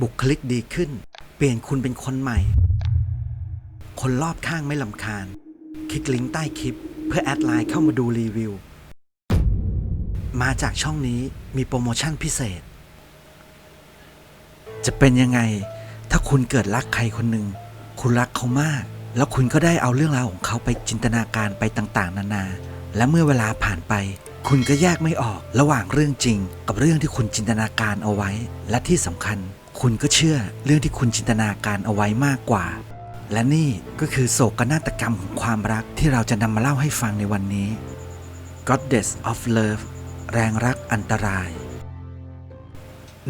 บุคลิกดีขึ้น เปลี่ยนคุณเป็นคนใหม่ คนรอบข้างไม่ลำคาญ คลิกลิงก์ใต้คลิป เพื่อแอดไลน์เข้ามาดูรีวิว มาจากช่องนี้มีโปรโมชั่นพิเศษ จะเป็นยังไง ถ้าคุณเกิดรักใครคนหนึ่ง คุณรักเขามาก แล้วคุณก็ได้เอาเรื่องราวของเขาไปจินตนาการไปต่างๆ นานา และเมื่อเวลาผ่านไป คุณก็แยกไม่ออกระหว่างเรื่องจริง กับเรื่องที่คุณจินตนาการเอาไว้ และที่สำคัญ คุณก็เชื่อเรื่องที่คุณจินตนาการเอาไว้มากกว่า และนี่ก็คือโศกนาฏกรรมของความรักที่เราจะนำมาเล่าให้ฟังในวันนี้ Goddess of Love แรงรักอันตราย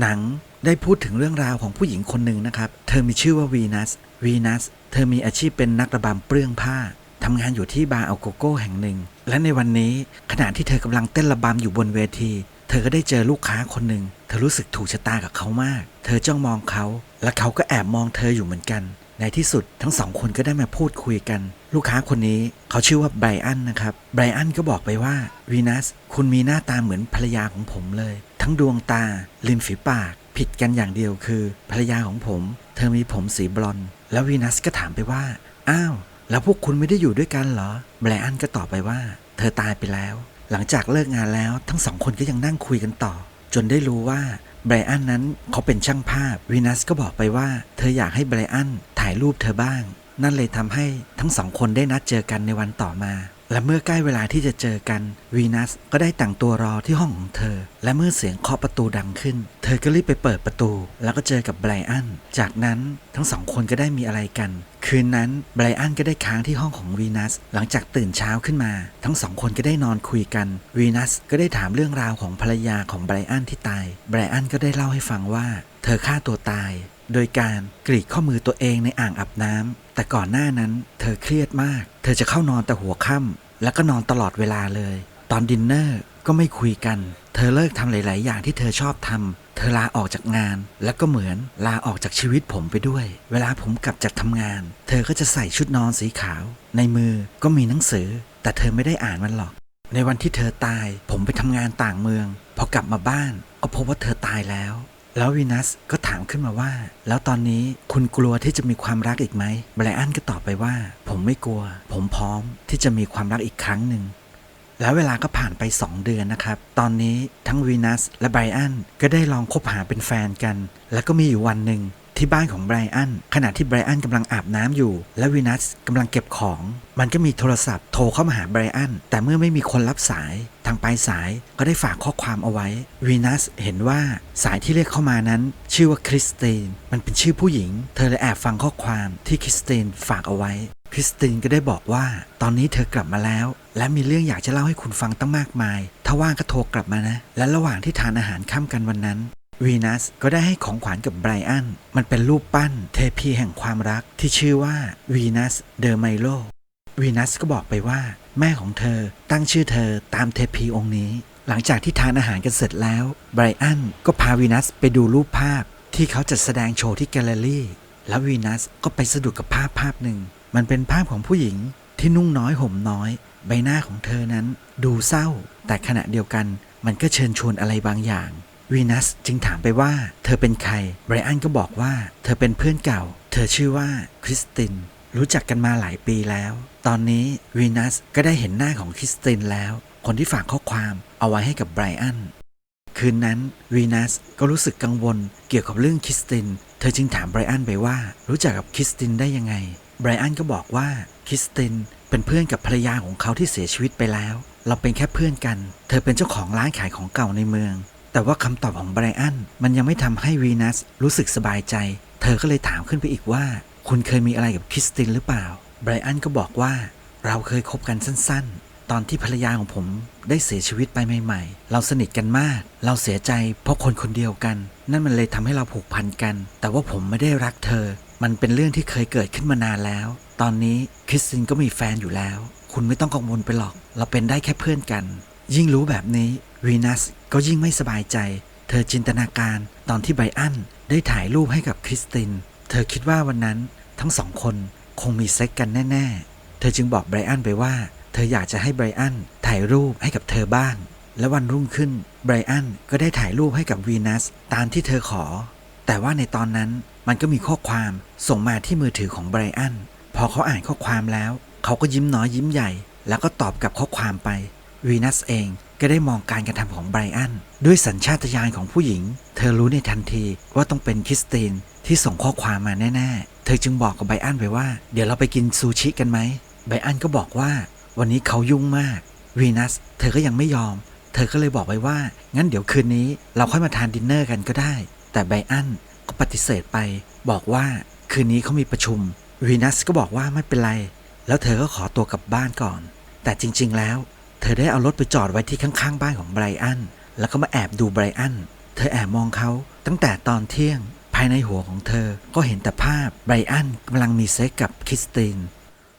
หนังได้พูดถึงเรื่องราวของผู้หญิงคนหนึ่งนะครับ เธอมีชื่อว่าวีนัส วีนัส เธอมีอาชีพเป็นนักระบำเปลื้องผ้า ทำงานอยู่ที่บาร์อัลโกโก้แห่งหนึ่ง และในวันนี้ขณะที่เธอกำลังเต้นระบำอยู่บนเวที เธอก็ได้เจอลูกค้าคนหนึ่ง เธอรู้สึกถูกชะตากับเขามาก เธอจ้องมองเขา และเขาก็แอบมองเธออยู่เหมือนกัน ในที่สุดทั้งสองคนก็ได้มาพูดคุยกัน ลูกค้าคนนี้เขาชื่อว่าไบรอันนะครับไบรอันก็บอกไปว่าวีนัสคุณมีหน้าตาเหมือนภรรยาของผมเลย ทั้งดวงตาริมฝีปาก ผิดกันอย่างเดียวคือ ภรรยาของผม เธอมีผมสีบลอนด์แล้ววีนัสก็ถามไปว่า อ้าว แล้วพวกคุณไม่ได้อยู่ด้วยกันเหรอไบรอันก็ตอบไปว่า เธอตายไปแล้ว หลังจากเลิกงานแล้วทั้งสองคนก็ยังนั่งคุยกันต่อ จนได้รู้ว่าไบรอันนั้นเขาเป็นช่างภาพวีนัสก็บอกไปว่า เธออยากให้ไบรอันถ่ายรูปเธอบ้าง นั่นเลยทำให้ทั้งสองคนได้นัดเจอกันในวันต่อมา และเมื่อใกล้เวลาที่จะเจอกันวีนัสก็ได้แต่งตัวรอที่ห้องของเธอ และเมื่อเสียงเคาะประตูดังขึ้น เธอก็รีบไปเปิดประตู แล้วก็เจอกับไบรอัน จากนั้นทั้งสองคนก็ได้มีอะไรกัน คืนนั้นไบรอันก็ได้ค้างที่ห้องของวีนัส หลังจากตื่นเช้าขึ้นมา ทั้งสองคนก็ได้นอนคุยกันวีนัสก็ได้ถามเรื่องราวของภรรยาของไบรอันที่ตายไบรอันก็ได้เล่าให้ฟังว่า เธอฆ่าตัวตาย โดยการกรีดข้อมือตัวเองในอ่างอาบน้ำแต่ก่อนหน้านั้นเธอเครียดมาก เธอจะเข้านอนแต่หัวค่ำแล้วก็นอนตลอดเวลาเลย ตอนดินเนอร์ก็ไม่คุยกัน เธอเลิกทำหลาย ๆ อย่างที่เธอชอบทำเธอลาออกจากงาน แล้วก็เหมือนลาออกจากชีวิตผมไปด้วย เวลาผมกลับจากทำงาน เธอก็จะใส่ชุดนอนสีขาว ในมือก็มีหนังสือ แต่เธอไม่ได้อ่านมันหรอก ในวันที่เธอตาย ผมไปทำงานต่างเมือง พอกลับมาบ้าน ก็พบว่าเธอตายแล้ว แล้ววีนัสก็ ขึ้นมาว่า แล้วตอนนี้คุณกลัวที่จะมีความรักอีกไหมไบรอันก็ตอบไปว่า ผมไม่กลัว ผมพร้อมที่จะมีความรักอีกครั้งหนึ่งแล้วเวลาก็ผ่านไป 2 เดือนนะครับ ตอนนี้ทั้งวีนัสและไบรอันก็ได้ลองคบหาเป็นแฟนกัน แล้วก็มีอยู่วันหนึ่ง ที่บ้านของไบรอันขณะที่ไบรอันกำลังอาบน้ำอยู่ และวีนัสกำลังเก็บของ มันก็มีโทรศัพท์โทรเข้ามาหาไบรอันแต่เมื่อไม่มีคนรับสายทางปลายสายก็ได้ฝากข้อความเอาไว้วีนัสเห็นว่าสายที่เรียกเข้ามานั้น ชื่อว่าคริสตินมันเป็นชื่อผู้หญิง เธอเลยแอบฟังข้อความที่คริสตินฝากเอาไว้คริสตินก็ได้บอกว่า ตอนนี้เธอกลับมาแล้ว และมีเรื่องอยากจะเล่าให้คุณฟังตั้งมากมาย ถ้าว่างก็โทรกลับมานะ และระหว่างที่ทานอาหารค่ำกันวันนั้น วีนัสก็ได้ให้ของขวัญกับไบรอัน มันเป็นรูปปั้นเทพีแห่งความรักที่ชื่อว่าวีนัสเดอไมโลวีนัสก็บอกไปว่า แม่ของเธอตั้งชื่อเธอตามเทพีองค์นี้ หลังจากที่ทานอาหารกันเสร็จแล้วไบรอันก็พาวีนัสไปดูรูปภาพ ที่เขาจัดแสดงโชว์ที่แกลเลอรี่ แล้ววีนัสก็ไปสะดุดกับภาพภาพหนึ่ง มันเป็นภาพของผู้หญิงที่นุ่งน้อยห่มน้อย ใบหน้าของเธอนั้นดูเศร้า แต่ขณะเดียวกันมันก็เชิญชวนอะไรบางอย่าง วีนัสจึงถามไปว่า เธอเป็นใครไบรอันก็บอกว่า เธอเป็นเพื่อนเก่า เธอชื่อว่าคริสติน รู้จักกันมาหลายปีแล้ว ตอนนี้วีนัสก็ได้เห็นหน้าของคริสตินแล้ว คนที่ฝากข้อความเอาไว้ให้กับไบรอันคืนนั้นวีนัสก็รู้สึกกังวลเกี่ยวกับเรื่องคริสติน เธอจึงถามไบรอันไปว่า รู้จักกับคริสตินได้ยังไง ไบรอันก็บอกว่าคริสตินเป็นเพื่อนกับภรรยาของเขาที่เสียชีวิตไปแล้ว เราเป็นแค่เพื่อนกัน เธอเป็นเจ้าของร้านขายของเก่าในเมือง แต่ว่าคำตอบของไบรอันมันยังไม่ทำให้วีนัสรู้สึกสบายใจ เธอก็เลยถามขึ้นไปอีกว่า คุณเคยมีอะไรกับคริสตินหรือเปล่าไบรอันก็บอกว่าเราเคยคบกันสั้นๆ ตอนที่ภรรยาของผมได้เสียชีวิตไปใหม่ ๆ เราสนิทกันมาก เราเสียใจเพราะคนคนเดียวกัน นั่นมันเลยทำให้เราผูกพันกัน แต่ว่าผมไม่ได้รักเธอ มันเป็นเรื่องที่เคยเกิดขึ้นมานานแล้ว ตอนนี้คริสตินก็มีแฟนอยู่แล้ว คุณไม่ต้องกังวลไปหรอก เราเป็นได้แค่เพื่อนกัน ยิ่งรู้แบบนี้วีนัส ก็ยิ่งไม่สบายใจ เธอจินตนาการตอนที่ไบรอันได้ถ่ายรูปให้กับคริสติน เธอคิดว่าวันนั้นทั้งสองคนคงมีเซ็กกันแน่ ๆ เธอจึงบอกไบรอันไปว่า เธออยากจะให้ไบรอันถ่ายรูปให้กับเธอบ้าง และวันรุ่งขึ้นไบรอันก็ได้ถ่ายรูปให้กับวีนัสตามที่เธอขอ แต่ว่าในตอนนั้นมันก็มีข้อความส่งมาที่มือถือของไบรอัน พอเขาอ่านข้อความแล้ว เขาก็ยิ้มน้อยยิ้มใหญ่ แล้วก็ตอบกลับข้อความไปวีนัสเอง ก็ได้มองการกระทำของไบรอันด้วยสัญชาตญาณของผู้หญิง เธอรู้ในทันทีว่าต้องเป็นคริสตินที่ส่งข้อความมาแน่ ๆ เธอจึงบอกกับไบรอันไปว่า เดี๋ยวเราไปกินซูชิกันไหมไบรอันก็บอกว่า วันนี้เขายุ่งมากวีนัสเธอก็ยังไม่ยอม เธอก็เลยบอกไปว่า งั้นเดี๋ยวคืนนี้เราค่อยมาทานดินเนอร์กันก็ได้ แต่ไบรอันก็ปฏิเสธไป บอกว่าคืนนี้เขามีประชุมวีนัสก็บอกว่าไม่เป็นไร แล้วเธอก็ขอตัวกลับบ้านก่อน แต่จริง ๆ แล้ว เธอได้เอารถไปจอดไว้ที่ข้างๆบ้านของไบรอัน แล้วก็มาแอบดูไบรอัน เธอแอบมองเขาตั้งแต่ตอนเที่ยง ภายในหัวของเธอก็เห็นแต่ภาพไบรอันกำลังมีเซ็กกับคริสติน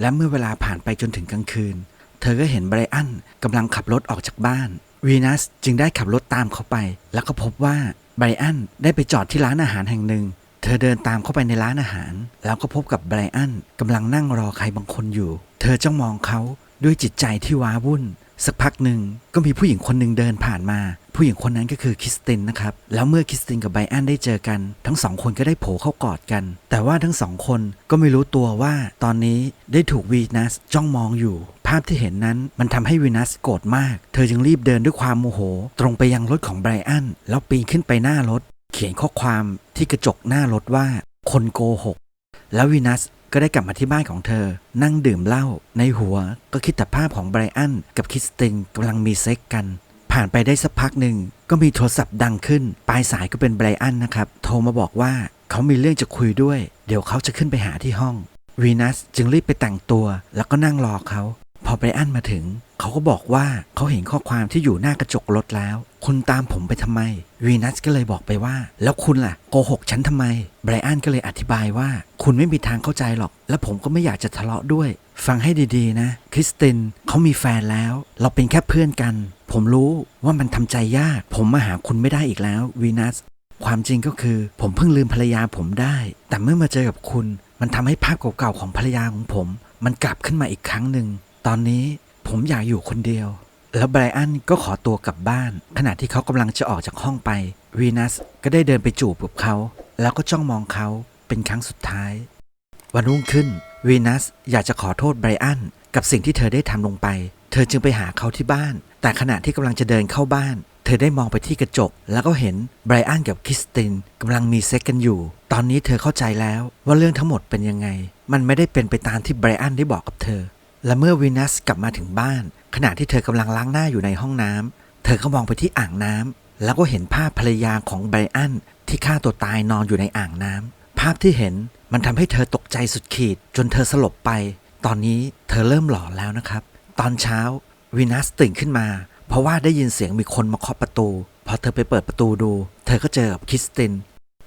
และเมื่อเวลาผ่านไปจนถึงกลางคืน เธอก็เห็นไบรอันกำลังขับรถออกจากบ้านวีนัสจึงได้ขับรถตามเขาไป แล้วก็พบว่าไบรอันได้ไปจอดที่ร้านอาหารแห่งหนึ่ง เธอเดินตามเข้าไปในร้านอาหาร แล้วก็พบกับไบรอันกำลังนั่งรอใครบางคนอยู่ เธอจ้องมองเขาด้วยจิตใจที่ว้าวุ่น สักพักหนึ่งก็มีผู้หญิงคนหนึ่งเดินผ่านมา ผู้หญิงคนนั้นก็คือคริสตินนะครับ แล้วเมื่อคริสตินกับไบรอันได้เจอกัน ทั้งสองคนก็ได้โผล่เข้ากอดกัน แต่ว่าทั้งสองคนก็ไม่รู้ตัวว่าตอนนี้ได้ถูกวีนัสจ้องมองอยู่ ภาพที่เห็นนั้นมันทำให้วีนัสโกรธมาก เธอจึงรีบเดินด้วยความโมโห ตรงไปยังรถของไบรอันแล้วปีนขึ้นไปหน้ารถ เขียนข้อความที่กระจกหน้ารถว่า คนโกหกแล้ววีนัส ก็ได้กลับมาที่บ้านของเธอ นั่งดื่มเหล้าในหัวก็คิดแต่ภาพของไบรอันกับคิสตินกำลังมีเซ็กกัน ผ่านไปได้สักพักหนึ่งก็มีโทรศัพท์ดังขึ้น ปลายสายก็เป็นไบรอันนะครับ โทรมาบอกว่าเขามีเรื่องจะคุยด้วย เดี๋ยวเขาจะขึ้นไปหาที่ห้องวีนัสจึงรีบไปแต่งตัว แล้วก็นั่งรอเขา พอไบรอันมาถึง เขาก็บอกว่าเขาเห็นข้อความที่อยู่หน้ากระจกรถแล้ว คุณตามผมไปทำไมวีนัสก็เลยบอกไปว่า แล้วคุณล่ะโกหกฉันทำไมไบรอันก็เลยอธิบายว่า คุณไม่มีทางเข้าใจหรอก และผมก็ไม่อยากจะทะเลาะด้วย ฟังให้ดีๆ นะ คริสตินเขามีแฟนแล้ว เราเป็นแค่เพื่อนกัน ผมรู้ว่ามันทำใจยาก ผมมาหาคุณไม่ได้อีกแล้ววีนัสความจริงก็คือ ผมเพิ่งลืมภรรยาผมได้ แต่เมื่อมาเจอกับคุณ มันทำให้ภาพเก่าๆของภรรยาของผม มันกลับขึ้นมาอีกครั้งหนึ่ง ตอนนี้ผมอยากอยู่คนเดียว แล้วไบรอันก็ขอตัวกลับบ้าน ขณะที่เขากำลังจะออกจากห้องไปวีนัสก็ได้เดินไปจูบกับเขา แล้วก็จ้องมองเขาเป็นครั้งสุดท้าย วันรุ่งขึ้นวีนัสอยากจะขอโทษไบรอันกับสิ่งที่เธอได้ทำลงไป เธอจึงไปหาเขาที่บ้าน แต่ขณะที่กำลังจะเดินเข้าบ้าน เธอได้มองไปที่กระจก แล้วก็เห็นไบรอันกับคริสตินกำลังมีเซ็กกันอยู่ ตอนนี้เธอเข้าใจแล้วว่าเรื่องทั้งหมดเป็นยังไง มันไม่ได้เป็นไปตามที่ไบรอันได้บอกกับเธอ และเมื่อวีนัสกลับมาถึงบ้าน ขณะที่เธอกำลังล้างหน้าอยู่ในห้องน้ำเธอก็มองไปที่อ่างน้ำแล้วก็เห็นภาพภรรยาของไบรอันที่ฆ่าตัวตายนอนอยู่ในอ่างน้ำภาพที่เห็นมันทำให้เธอตกใจสุดขีด จนเธอสลบไป ตอนนี้เธอเริ่มหลอนแล้วนะครับ ตอนเช้าวีนัสตื่นขึ้นมา เพราะว่าได้ยินเสียงมีคนมาเคาะประตู พอเธอไปเปิดประตูดู เธอก็เจอกับคริสติน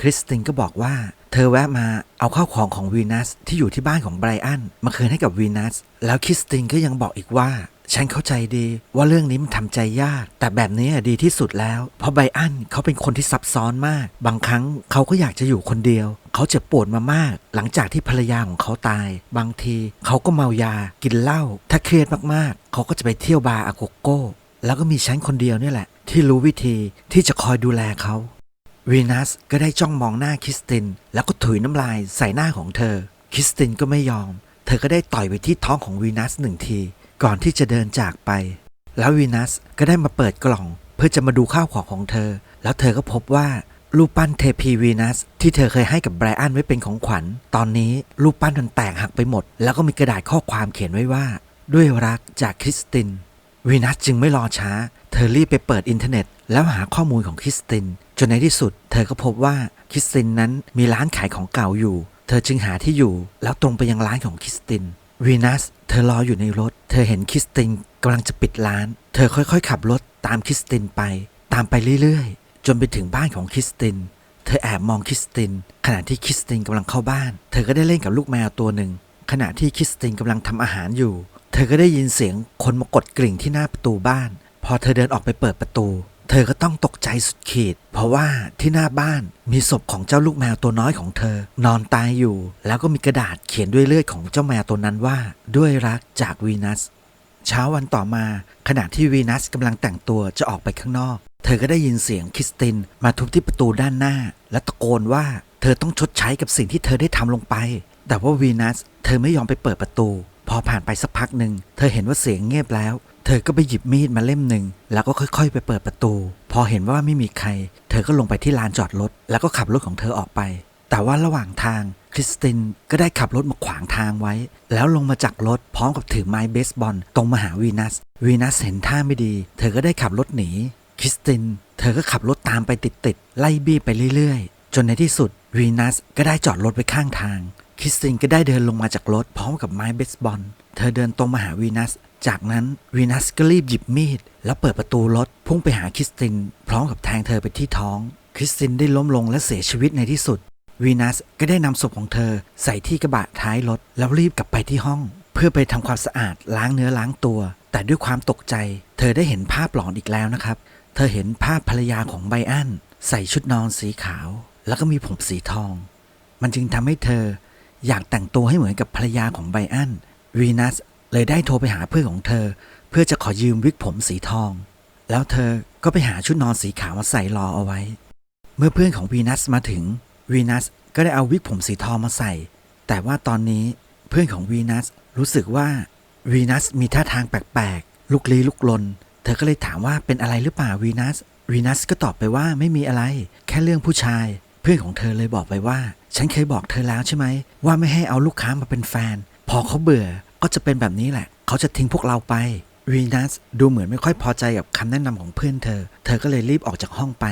คริสตินก็บอกว่าเธอแวะมาเอาข้าวของของวีนัสที่อยู่ที่บ้านของไบรอันมาคืนให้กับวีนัสแล้วคริสตินก็ยังบอกอีกว่า ฉันเข้าใจดีว่าเรื่องนี้มันทำใจยาก แต่แบบนี้อะดีที่สุดแล้ว เพราะไบรอันเขาเป็นคนที่ซับซ้อนมาก บางครั้งเขาก็อยากจะอยู่คนเดียว เขาเจ็บปวดมามาก หลังจากที่ภรรยาของเขาตาย บางทีเขาก็เมายากินเหล้าถ้าเครียดมากๆ เขาก็จะไปเที่ยวบาร์อาโกโก้แล้วก็มีฉันคนเดียวนี่แหละ ที่รู้วิธีที่จะคอยดูแลเขา วีนัสก็ได้จ้องมองหน้าคริสติน แล้วก็ถุยน้ำลายใส่หน้าของเธอคริสตินก็ไม่ยอม เธอก็ได้ต่อยไปที่ท้องของวีนัสหนึ่งที ก่อนที่จะเดินจากไป แล้ววีนัสก็ได้มาเปิดกล่อง เพื่อจะมาดูข้าวของของเธอ แล้วเธอก็พบว่ารูปปั้นเทพีวีนัสที่เธอเคยให้กับไบรอันไว้เป็นของขวัญ ตอนนี้รูปปั้นมันแตกหักไปหมด แล้วก็มีกระดาษข้อความเขียนไว้ว่า ด้วยรักจากคริสตินวีนัสจึงไม่รอช้า เธอรีบไปเปิดอินเทอร์เน็ต แล้วหาข้อมูลของคริสติน จนในที่สุด เธอก็พบว่าคริสตินนั้นมีร้านขายของเก่าอยู่ เธอจึงหาที่อยู่ แล้วตรงไปยังร้านของคริสตินวีนัสเธอรออยู่ในรถ เธอเห็นคริสตินกำลังจะปิดร้าน เธอค่อยๆ ขับรถตามคริสตินไป ตามไปเรื่อยๆ จนไปถึงบ้านของคริสติน เธอแอบมองคริสติน ขณะที่คริสตินกำลังเข้าบ้าน เธอก็ได้เล่นกับลูกแมวตัวหนึ่ง ขณะที่คริสตินกำลังทำอาหารอยู่ เธอก็ได้ยินเสียงคนมากดกริ่งที่หน้าประตูบ้าน พอเธอเดินออกไปเปิดประตู เธอก็ต้องตกใจสุดขีด เพราะว่าที่หน้าบ้านมีศพของเจ้าลูกแมวตัวน้อยของเธอ นอนตายอยู่ แล้วก็มีกระดาษเขียนด้วยเลือดของเจ้าแมวตัวนั้นว่า ด้วยรักจากวีนัส เช้าวันต่อมา ขณะที่วีนัสกำลังแต่งตัวจะออกไปข้างนอก เธอก็ได้ยินเสียงคริสตินมาทุบที่ประตูด้านหน้า และตะโกนว่าเธอต้องชดใช้กับสิ่งที่เธอได้ทำลงไป แต่ว่าวีนัสเธอไม่ยอมไปเปิดประตู พอผ่านไปสักพักหนึ่ง เธอเห็นว่าเสียงเงียบแล้ว เธอก็ไปหยิบมีดมาเล่มหนึ่งแล้วก็ค่อยๆ ไปเปิดประตู พอเห็นว่าไม่มีใคร เธอก็ลงไปที่ลานจอดรถ แล้วก็ขับรถของเธอออกไป แต่ว่าระหว่างทางคริสตินก็ได้ขับรถมาขวางทางไว้ แล้วลงมาจากรถพร้อมกับถือไม้เบสบอลตรงมาหาวีนัสวีนัสเห็นท่าไม่ดี เธอก็ได้ขับรถหนีคริสติน เธอก็ขับรถตามไปติดๆไล่บี้ไปเรื่อยๆ จนในที่สุดวีนัสก็ได้จอดรถไว้ข้างทางคริสตินก็ได้เดินลงมาจากรถพร้อมกับไม้เบสบอล เธอเดินตรงมาหาวีนัส จากนั้นวีนัสก็รีบหยิบมีด แล้วเปิดประตูรถพุ่งไปหาคริสติน พร้อมกับแทงเธอไปที่ท้อง คริสตินได้ล้มลงและเสียชีวิตในที่สุดวีนัสก็ได้นำศพของเธอใส่ที่กระบะท้ายรถแล้วรีบกลับไปที่ห้อง เพื่อไปทำความสะอาดล้างเนื้อล้างตัว แต่ด้วยความตกใจ เธอได้เห็นภาพหลอนอีกแล้วนะครับ เธอเห็นภาพภรรยาของไบอันใส่ชุดนอนสีขาว แล้วก็มีผมสีทอง มันจึงทำให้เธออยากแต่งตัวให้เหมือนกับภรรยาของไบอัน วีนัสเลยได้โทรไปหาเพื่อนของเธอ เพื่อจะขอยืมวิกผมสีทอง แล้วเธอก็ไปหาชุดนอนสีขาวมาใส่รอเอาไว้ เมื่อเพื่อนของวีนัสมาถึงวีนัสก็ได้เอาวิกผมสีทองมาใส่ แต่ว่าตอนนี้เพื่อนของวีนัสรู้สึกว่าวีนัสมีท่าทางแปลกๆลุกลี้ลุกลน เธอก็เลยถามว่าเป็นอะไรหรือเปล่าวีนัสวีนัสก็ตอบไปว่าไม่มีอะไร แค่เรื่องผู้ชาย เพื่อนของเธอเลยบอกไปว่า ฉันเคยบอกเธอแล้วใช่ไหม ว่าไม่ให้เอาลูกค้ามาเป็นแฟน พอเขาเบื่อก็จะเป็นแบบนี้แหละ เขาจะทิ้งพวกเราไปวีนัสดูเหมือนไม่ค่อยพอใจกับคำแนะนำของเพื่อนเธอ เธอก็เลยรีบออกจากห้องไป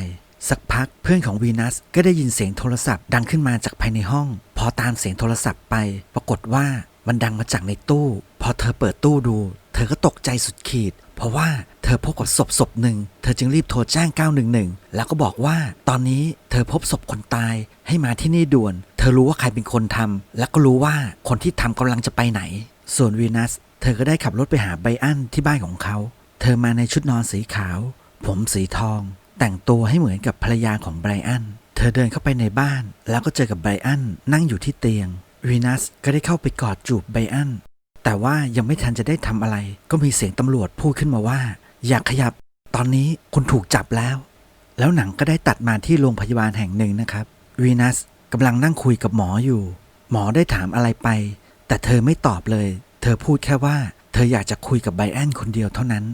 สักพักเพื่อนของวีนัสก็ได้ยินเสียงโทรศัพท์ดังขึ้นมาจากภายในห้อง พอตามเสียงโทรศัพท์ไป ปรากฏว่ามันดังมาจากในตู้ พอเธอเปิดตู้ดู ธอก็ตกใจสุดขีด เพราะว่าเธอพบกับศพศพหนึ่ง เธอจึงรีบโทรแจ้ง 911 แล้วก็บอกว่า ตอนนี้เธอพบศพคนตายให้มาที่นี่ด่วน เธอรู้ว่าใครเป็นคนทำและก็รู้ว่าคนที่ทำกำลังจะไปไหน ส่วนวีนัส เธอก็ได้ขับรถไปหาไบอันที่บ้านของเขา เธอมาในชุดนอนสีขาว ผมสีทอง แต่งตัวให้เหมือนกับภรรยาของไบรอัน เธอเดินเข้าไปในบ้าน แล้วก็เจอกับไบรอันนั่งอยู่ที่เตียงวีนัสก็ได้เข้าไปกอดจูบไบรอัน แต่ว่ายังไม่ทันจะได้ทำอะไร ก็มีเสียงตำรวจพูดขึ้นมาว่า อย่าขยับ ตอนนี้คุณถูกจับแล้ว แล้วหนังก็ได้ตัดมาที่โรงพยาบาลแห่งหนึ่งนะครับวีนัสกำลังนั่งคุยกับหมออยู่ หมอได้ถามอะไรไป แต่เธอไม่ตอบเลย เธอพูดแค่ว่า เธออยากจะคุยกับไบรอันคนเดียวเท่านั้น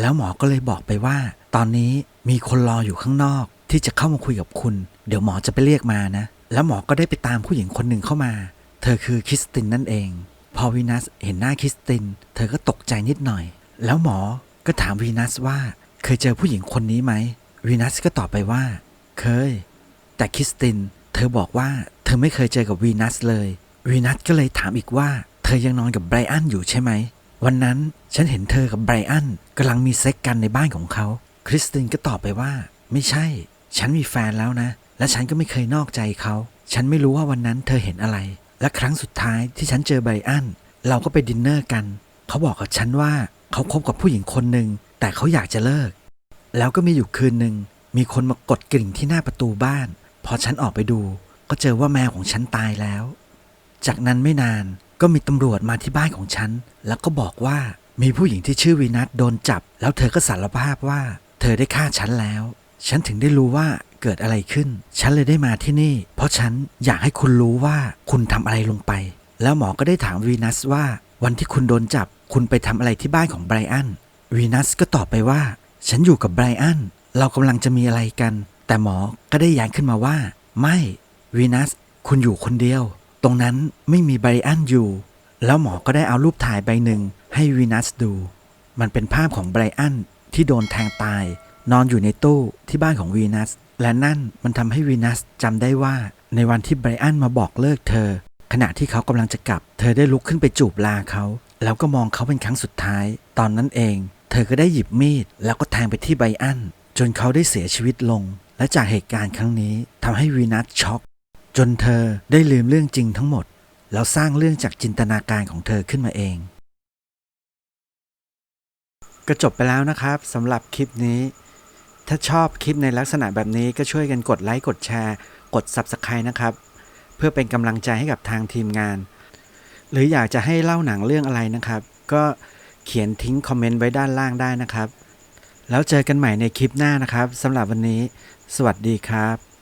แล้วหมอก็เลยบอกไปว่า ตอนนี้มีคนรออยู่ข้างนอก ที่จะเข้ามาคุยกับคุณ เดี๋ยวหมอจะไปเรียกมานะ แล้วหมอก็ได้ไปตามผู้หญิงคนหนึ่งเข้ามา เธอคือคริสตินนั่นเอง พอวีนัสเห็นหน้าคริสติน เธอก็ตกใจนิดหน่อย แล้วหมอก็ถามวีนัสว่าเคยเจอผู้หญิงคนนี้ไหมวีนัสก็ตอบไปว่า เคย แต่คริสติน เธอบอกว่าเธอไม่เคยเจอกับวีนัสเลยวีนัสก็เลยถามอีกว่า เธอยังนอนกับไบรอันอยู่ใช่ไหม วันนั้นฉันเห็นเธอกับไบรอันกำลังมีเซ็กกันในบ้านของเขา คริสตินก็ตอบไปว่า ไม่ใช่ ฉันมีแฟนแล้วนะ และฉันก็ไม่เคยนอกใจเขา ฉันไม่รู้ว่าวันนั้นเธอเห็นอะไร และครั้งสุดท้ายที่ฉันเจอไบรอันเราก็ไปดินเนอร์กัน เขาบอกกับฉันว่าเขาคบกับผู้หญิงคนหนึ่งแต่เขาอยากจะเลิก แล้วก็มีอยู่คืนหนึ่งมีคนมากดกริ่งที่หน้าประตูบ้าน พอฉันออกไปดู ก็เจอว่าแมวของฉันตายแล้ว จากนั้นไม่นานก็มีตำรวจมาที่บ้านของฉัน แล้วก็บอกว่ามีผู้หญิงที่ชื่อวีนัทโดนจับ แล้วเธอก็สารภาพว่า เธอได้ฆ่าฉันแล้ว ฉันถึงได้รู้ว่า เกิดอะไรขึ้น ฉันเลยได้มาที่นี่ เพราะฉันอยากให้คุณรู้ว่าคุณทำอะไรลงไป แล้วหมอก็ได้ถามวีนัสว่า วันที่คุณโดนจับ คุณไปทำอะไรที่บ้านของไบรอัน วีนัสก็ตอบไปว่า ฉันอยู่กับไบรอัน เรากำลังจะมีอะไรกัน แต่หมอก็ได้ย้งขึ้นมาว่า ไม่วีนัสคุณอยู่คนเดียว ตรงนั้นไม่มีไบรอันอยู่ แล้วหมอก็ได้เอารูปถ่ายใบหนึ่งให้วีนัสดู มันเป็นภาพของไบรอันที่โดนแทงตาย นอนอยู่ในตู้ที่บ้านของวีนัส และนั่นมันทำให้วีนัสจำได้ว่า ในวันที่ไบรอันมาบอกเลิกเธอ ขณะที่เขากำลังจะกลับ เธอได้ลุกขึ้นไปจูบลาเขา แล้วก็มองเขาเป็นครั้งสุดท้าย ตอนนั้นเอง เธอก็ได้หยิบมีด แล้วก็แทงไปที่ไบอัน จนเขาได้เสียชีวิตลง และจากเหตุการณ์ครั้งนี้ทำให้วีนัสช็อก จนเธอได้ลืมเรื่องจริงทั้งหมด แล้วสร้างเรื่องจากจินตนาการของเธอขึ้นมาเองก็จบไปแล้วนะครับสำหรับคลิปนี้ ถ้าชอบคลิปในลักษณะแบบนี้ก็ช่วยกันกดไลค์กดแชร์ กด Subscribe นะครับ เพื่อเป็นกำลังใจให้กับทางทีมงาน หรืออยากจะให้เล่าหนังเรื่องอะไรนะครับ ก็เขียนทิ้งคอมเมนต์ไว้ด้านล่างได้นะครับ แล้วเจอกันใหม่ในคลิปหน้านะครับสำหรับวันนี้ สวัสดีครับ